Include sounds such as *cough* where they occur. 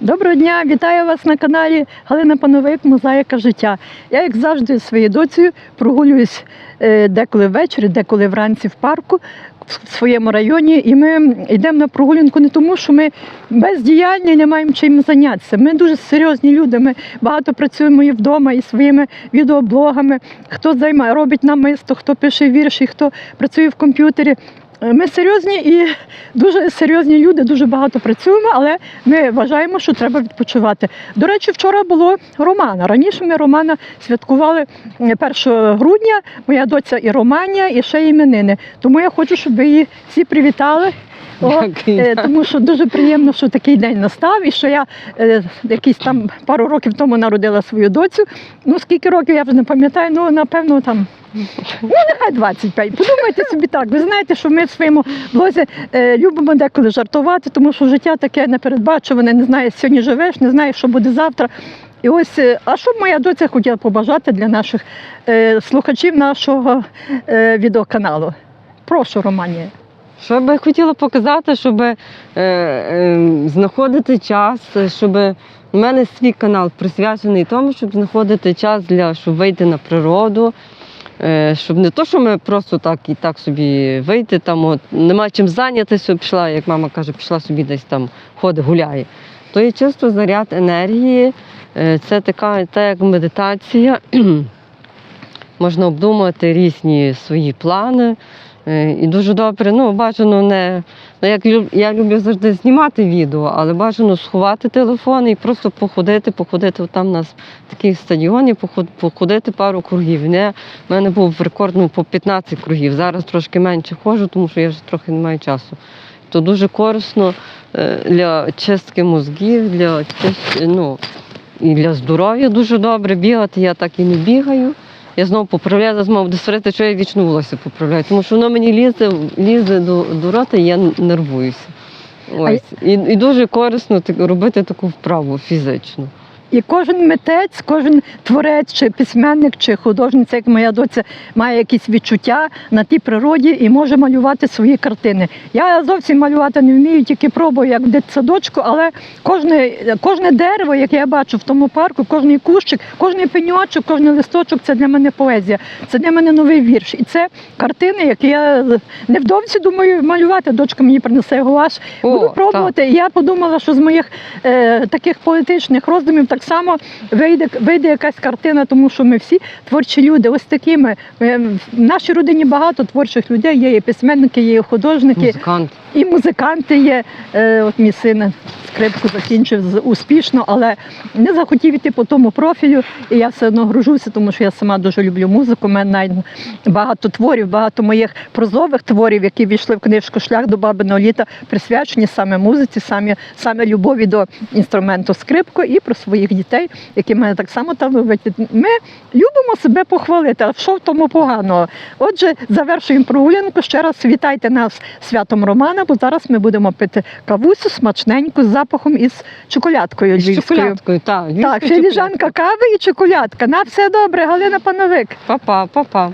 Доброго дня, вітаю вас на каналі Галина Пановик, Мозаїка життя. Я, як завжди, зі своєю доцею прогулююсь е, деколи ввечері, деколи вранці в парку в своєму районі. І ми йдемо на прогулянку не тому, що ми бездіяльні, не маємо чим зайнятися. Ми дуже серйозні люди. Ми багато працюємо і вдома, і своїми відеоблогами. Хто займає, робить намисто, хто пише вірші, хто працює в комп'ютері. Е, Ми серйозні і дуже серйозні люди, дуже багато працюємо, але ми вважаємо, що треба відпочивати. До речі, вчора було Романа. Раніше ми Романа святкували е, 1 грудня. Моя доця і Романія, і ще іменини. Тому я хочу, щоб ви її всі привітали. О, е, тому що дуже приємно, що такий день настав, і що я е, якісь там пару років тому народила свою доцю. Ну скільки років я вже не пам'ятаю, ну напевно там. Ну, нехай 25. Подумайте собі так. Ви знаєте, що ми в своєму блозі е, любимо деколи жартувати, тому що життя таке непередбачуване, не знаєш, сьогодні живеш, не знаєш, що буде завтра. І ось, е, а що б моя доця хотіла побажати для наших е, слухачів нашого е, відеоканалу? Прошу, Романія. Що би хотіла показати, щоб е, е, знаходити час, щоб у мене свій канал присвячений тому, щоб знаходити час для щоб вийти на природу. Е, щоб не то, що ми просто так і так собі вийти, там от, нема чим зайнятися, пішла, як мама каже, пішла собі десь там ходить, гуляє. То є чисто заряд енергії, е, це така та як медитація. *clears throat* Можна обдумати різні свої плани. Е, І дуже добре, ну бажано не. Ну, як я люблю завжди знімати відео, але бажано сховати телефон і просто походити, походити. Там у нас такий стадіон, походити пару кругів. Не, в мене був рекорд ну, по 15 кругів. Зараз трошки менше ходжу, тому що я вже трохи не маю часу. То дуже корисно е, для чистки мозгів, для ну, і для здоров'я дуже добре бігати. Я так і не бігаю. Я знову поправляю, знову досварити, що я вічно волосся поправляю, тому що воно мені лізе, лізе до, до рота і я нервуюся. Ось. І, і дуже корисно так- робити таку вправу фізично. І кожен митець, кожен творець, чи письменник, чи художниця, як моя доця, має якісь відчуття на тій природі і може малювати свої картини. Я зовсім малювати не вмію, тільки пробую як в дитсадочку, але кожне, кожне дерево, яке я бачу в тому парку, кожний кущик, кожний пеньочок, кожний листочок це для мене поезія. Це для мене новий вірш. І це картини, які я невдовзі думаю малювати. Дочка мені принесе гуаш. О, Буду пробувати. І я подумала, що з моїх е, таких поетичних роздумів так само вийде, вийде якась картина, тому що ми всі творчі люди. Ось такими. Е, в нашій родині багато творчих людей. Є і письменники, є і художники, Музикант. і музиканти є. Е, от мій син скрипку закінчив успішно, але не захотів іти по тому профілю. І я все одно гружуся, тому що я сама дуже люблю музику. У мене багато творів, багато моїх прозових творів, які війшли в книжку Шлях до бабиного літа, присвячені саме музиці, саме, саме любові до інструменту скрипку і про своїх дітей, які мене так само талановиті. Ми любимо себе похвалити, а що в тому поганого? Отже, завершуємо прогулянку. Ще раз вітайте нас святом Романа, бо зараз ми будемо пити кавусю смачненьку з запахом із чоколядкою З львівською. чоколядкою, так. Так, філіжанка кави і чоколядка. На все добре, Галина Пановик. Па-па, па-па.